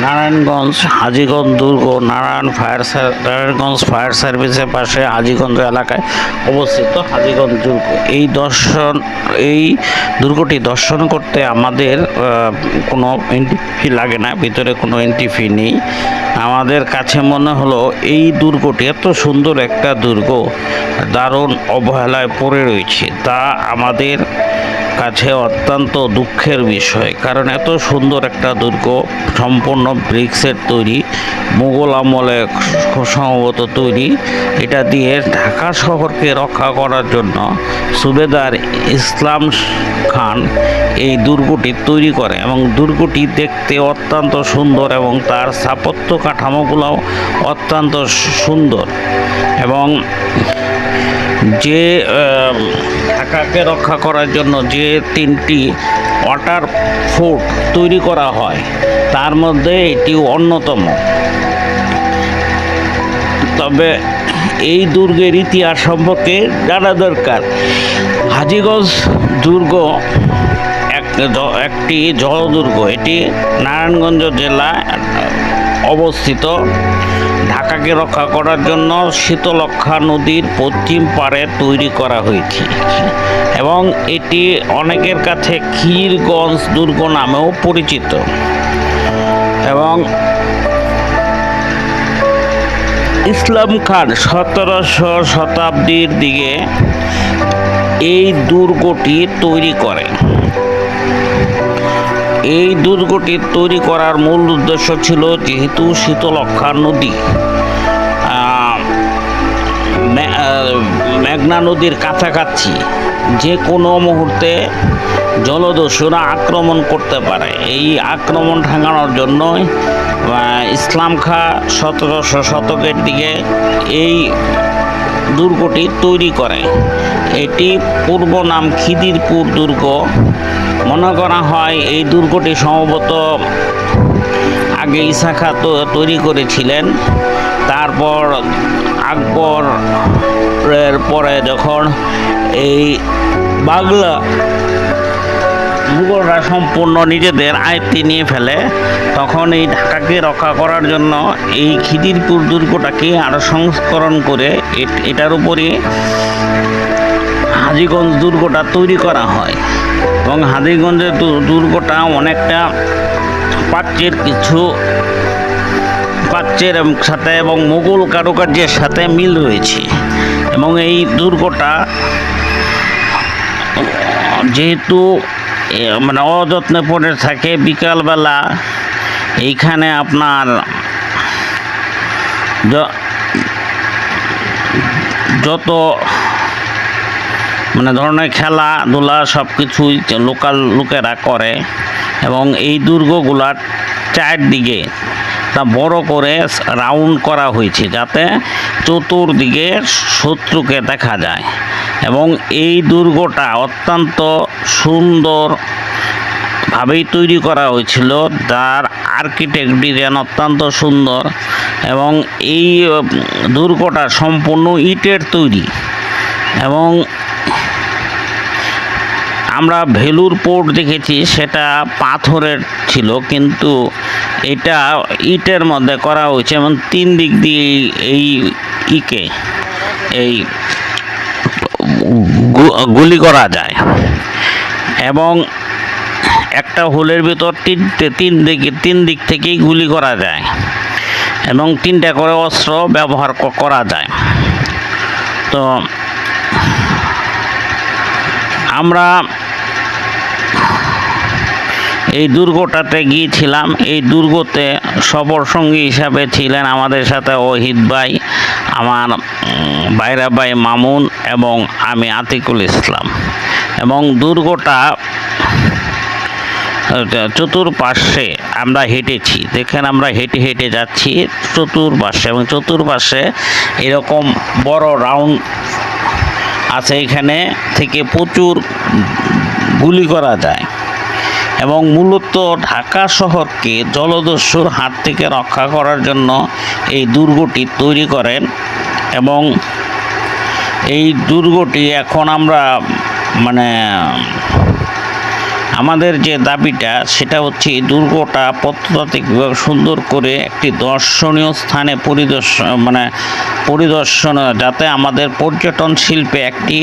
নারায়ণগঞ্জ, হাজিগঞ্জ, দুর্গ, Narayan fire Narayanganj fire সার্ভিসের পাশে হাজিগঞ্জ এলাকায় অবস্থিত হাজিগঞ্জ দুর্গ। এই দর্শন, এই দুর্গটি দর্শন করতে আমাদের কোনো এন্ট্রি ফি লাগে না, ভিতরে কোনো এন্ট্রি ফি নেই। আমাদের কাছে মনে হলো এই দুর্গটি এত সুন্দর একটা দুর্গ, দারুণ অবহেলায় পড়ে রয়েছে। তা আমাদের কাছে অত্যন্ত দুঃখের বিষয়। কারণ এত সুন্দর একটা দুর্গ, সম্পূর্ণ ব্রিক্সের তৈরি, মুঘল আমলে সম্ভবত তৈরি। এটা দিয়ে ঢাকা শহরকে রক্ষা করার জন্য সুবেদার ইসলাম খান এই দুর্গটি তৈরি করে এবং দুর্গটি দেখতে অত্যন্ত সুন্দর এবং তার স্থাপত্য কাঠামোগুলোও অত্যন্ত সুন্দর এবং যে ঢাকাকে রক্ষা করার জন্য যে তিনটি ওয়াটার ফোর্ট তৈরি করা হয়, তার মধ্যে এটি অন্যতম। তবে এই দুর্গের ইতিহাস সম্পর্কে জানা দরকার। হাজিগঞ্জ দুর্গ একটি জলদুর্গ। এটি নারায়ণগঞ্জ জেলায় অবস্থিত। ঢাকাকে রক্ষা করার জন্য শীতলক্ষা নদীর পশ্চিম পাড়ে তৈরি করা হয়েছে। এবং এটি অনেকের কাছে ক্ষীরগঞ্জ দুর্গ নামেও পরিচিত। এবং ইসলাম খান সতেরোশো শতাব্দীর দিকে এই দুর্গটি তৈরি করে। এই দুর্গটি তৈরি করার মূল উদ্দেশ্য ছিল যেহেতু শীতলক্ষা নদী। মেঘনা নদীর কাছাকাছি যে কোনো মুহূর্তে জলদস্যুরা আক্রমণ করতে পারে। এই আক্রমণ ঠেকানোর জন্যই ইসলাম খা সতেরোশো শতকের দিকে এই দুর্গটি তৈরি করে। এটি পূর্ব নাম খিদিরপুর দুর্গ। মনে করা হয় এই দুর্গটি সম্ভবত আগে ঈসা খা তো তৈরি করেছিলেন। তারপর আকবর এর পরে যখন এই বাংলা মুঘলরা সম্পূর্ণ নিজেদের আয়ত্তে নিয়ে ফেলে, তখন এই ঢাকাকে রক্ষা করার জন্য এই খিদিরপুর দুর্গটাকে আরও সংস্করণ করে এট- এটার উপরে হাজিগঞ্জ দুর্গটা তৈরি করা হয়। এবং হাজিগঞ্জের দুর্গটা অনেকটা প্রাচ্যের কিছু প্রাচ্যের সাথে এবং মোগল কারুকার্যের সাথে মিল রয়েছে। এবং এই দুর্গটা যেহেতু মানে অযত্নে পড়ে থাকে বিকালবেলা, এইখানে আপনার যত মানে ধরনের খেলাধুলা সব কিছুই লোকাল লোকেরা করে এবং এই দুর্গগুলার চারদিকে তা বড় করে রাউন্ড করা হয়েছে যাতে চতুর্দিকে শত্রুকে দেখা যায় এবং এই দুর্গটা অত্যন্ত সুন্দর ভাবেই তৈরি করা হয়েছিল। যার আর্কিটেক্ট ডিজাইন অত্যন্ত সুন্দর এবং এই দুর্গটা সম্পূর্ণ ইটের তৈরি এবং আমরা ভেলুর পোর্ট দেখেছি, সেটা পাথরের ছিল, কিন্তু এটা ইটের মধ্যে করা হয়েছে, এবং তিন দিক দিয়ে এই ইকে, এই গুলি করা যায়। এবং একটা হোলের ভিতর তিনটে তিন দিকে, তিন দিক থেকেই গুলি করা যায়, এবং তিনটা করে অস্ত্র ব্যবহার করা যায়। তো আমরা এই দুর্গটাতে গিয়েছিলাম। এই দুর্গতে সবর সঙ্গী হিসাবে ছিলেন আমাদের সাথে ওহিদ ভাই, আমার বাইরা ভাই মামুন এবং আমি আতিকুল ইসলাম। এবং দুর্গটা চতুর্পাশে আমরা হেঁটেছি। দেখেন আমরা হেঁটে হেঁটে যাচ্ছি চতুর্পাশে এবং চতুর্পাশে এরকম বড় রাউন্ড আছে এখানে থেকে প্রচুর গুলি করা যায়। এবং মূলত ঢাকা শহরকে জলদস্যুর হাত থেকে রক্ষা করার জন্য এই দুর্গটি তৈরি করেন এবং এই দুর্গটি এখন আমরা মানে আমাদের যে দাবিটা সেটা হচ্ছে এই দুর্গটা প্রত্নতাত্ত্বিক বিভাগ সুন্দর করে একটি দর্শনীয় স্থানে পরিদর্শন মানে পরিদর্শন, যাতে আমাদের পর্যটন শিল্পে একটি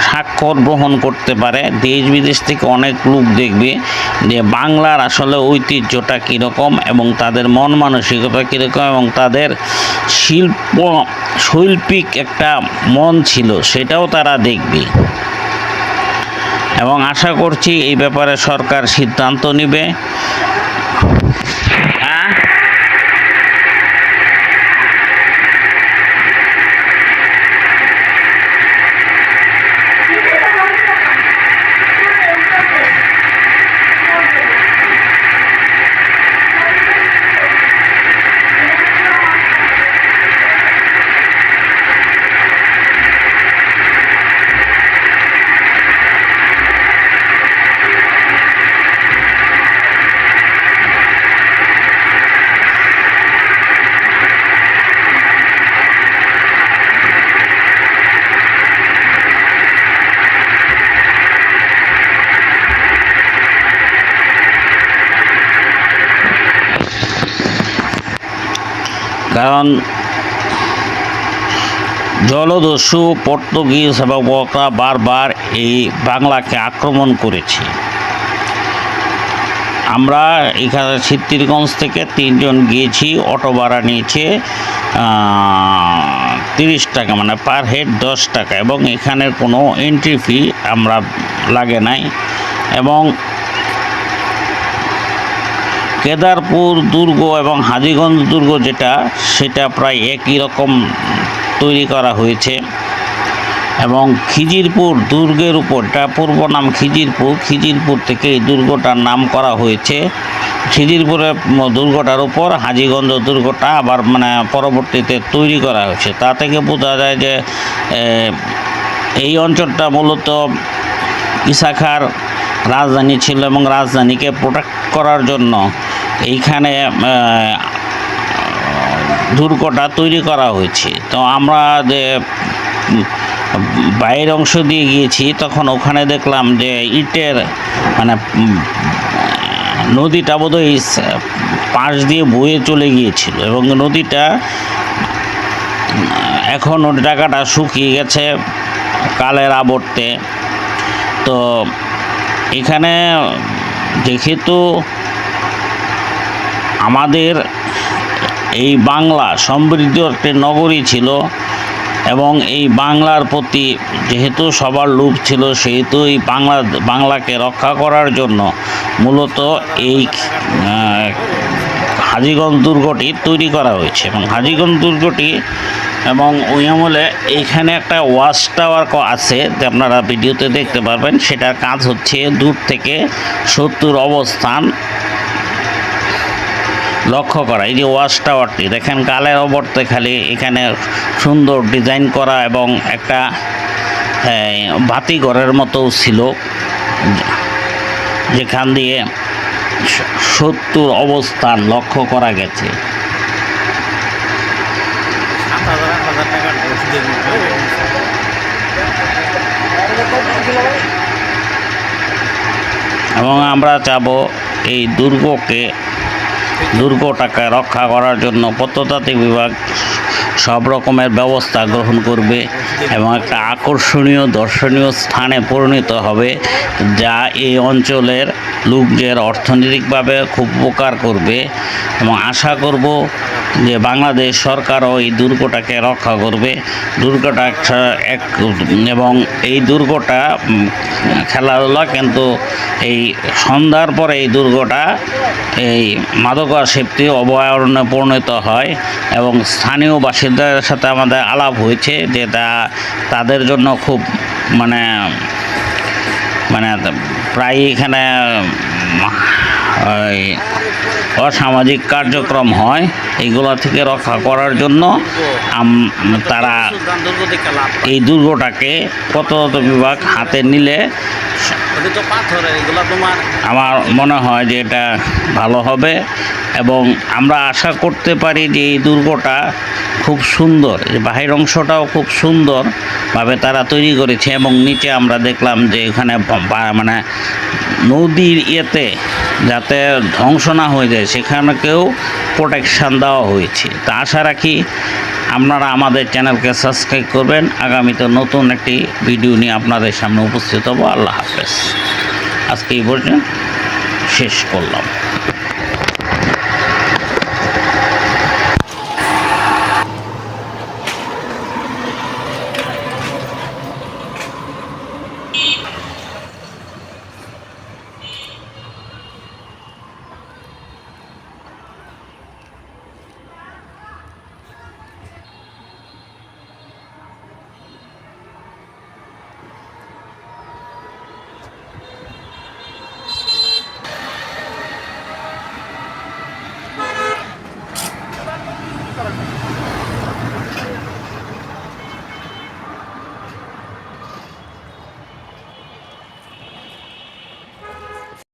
স্বাক্ষর গ্রহণ করতে পারে। দেশ বিদেশ থেকে অনেক লোক দেখবে যে বাংলার আসলে ঐতিহ্যটা কীরকম এবং তাদের মন মানসিকতা কীরকম এবং তাদের শিল্প, শৈল্পিক একটা মন ছিল, সেটাও তারা দেখবে। এবং আশা করছি এই ব্যাপারে সরকার সিদ্ধান্ত নেবে। কারণ জলদস্যু পর্তুগিজ এবং বকরা বারবার এই বাংলাকে আক্রমণ করেছে। আমরা এখানে সিদ্ধিরগঞ্জ থেকে তিনজন গিয়েছি অটো ভাড়া নিয়েছে তিরিশ টাকা মানে পার হেড দশ টাকা এবং এখানের কোনো এন্ট্রি ফি আমরা লাগে নাই। এবং কেদারপুর দুর্গ এবং হাজিগঞ্জ দুর্গ যেটা, সেটা প্রায় একই রকম তৈরি করা হয়েছে। এবং খিজিরপুর দুর্গের উপর, এটা পূর্ব নাম খিজিরপুর খিজিরপুর থেকে এই দুর্গটার নাম করা হয়েছে। খিজিরপুরের দুর্গটার উপর, হাজিগঞ্জ দুর্গটা আবার মানে পরবর্তীতে তৈরি করা হয়েছে। তা থেকে বোঝা যায় যে এই অঞ্চলটা মূলত ইসাখার রাজধানী ছিল এবং রাজধানীকে প্রোটেক্ট করার জন্য এইখানে দুর্গটা তৈরি করা হয়েছে। তো আমরা যে বাইরের অংশ দিয়ে গিয়েছি, তখন ওখানে দেখলাম যে ইটের মানে নদীটা বোধহয় পাশ দিয়ে বয়ে চলে গিয়েছিল এবং নদীটা, এখন ওই জায়গাটা শুকিয়ে গেছে কালের আবর্তে। তো এখানে, যেহেতু আমাদের এই বাংলা সমৃদ্ধ একটি নগরী ছিল এবং এই বাংলার প্রতি যেহেতু সবার লোভ ছিল, সেহেতু এই বাংলা, বাংলাকে রক্ষা করার জন্য মূলত এই হাজিগঞ্জ দুর্গটি তৈরি করা হয়েছে এবং হাজিগঞ্জ দুর্গটি এবং ওই আমলে এইখানে একটা ওয়াচ টাওয়ার আছে, যে আপনারা ভিডিওতে দেখতে পারবেন। সেটার কাজ হচ্ছে দূর থেকে শত্রুর অবস্থান লক্ষ্য করা এই যে ওয়াচ টাওয়ারটি, দেখেন কালের অবর্তে খালি এখানে সুন্দর ডিজাইন করা এবং একটা বাতিঘরের মতো ছিল, যেখান দিয়ে শত্রুর অবস্থান লক্ষ্য করা গেছে। এবং আমরা চাবো এই দুর্গকে দুর্গটাকে রক্ষা করার জন্য প্রত্নতাত্ত্বিক বিভাগ সব রকমের ব্যবস্থা গ্রহণ করবে এবং একটা আকর্ষণীয়, দর্শনীয় স্থানে পরিণত হবে, যা এই অঞ্চলের লোকদের অর্থনৈতিকভাবে খুব উপকার করবে। এবং আশা করব যে বাংলাদেশ সরকারও এই দুর্গটাকে রক্ষা করবে। দুর্গটা একটা- এক এবং এই দুর্গটা খেলাধুলা কিন্তু এই সন্ধ্যার পরে এই দুর্গটা এই মাদকাসক্তি অভয়ারণ্যে পরিণত হয় এবং স্থানীয় বাসিন্দাদের সাথে আমাদের আলাপ হয়েছে যে তা তাদের জন্য খুব মানে মানে প্রায় এখানে ওই অসামাজিক কার্যক্রম হয়, এগুলো থেকে রক্ষা করার জন্য তারা এই দুর্গটাকে প্রত্নতত্ত্ব বিভাগ হাতে নিলে আমার মনে হয় যে এটা ভালো হবে এবং আমরা আশা করতে পারি যে এই দুর্গটা খুব সুন্দর বাহির অংশটাও খুব সুন্দরভাবে তারা তৈরি করেছে এবং নিচে আমরা দেখলাম যে এখানে মানে নদীর ইয়েতে যাতে ধ্বংস না হয়ে যায়, সেখানেকেও প্রোটেকশান দেওয়া হয়েছে। তা আশা রাখি আপনারা আমাদের চ্যানেলকে সাবস্ক্রাইব করবেন। আগামীতে নতুন একটি ভিডিও নিয়ে আপনাদের সামনে উপস্থিত হব। আল্লাহ হাফেজ। আজকে এই পর্যন্ত শেষ করলাম।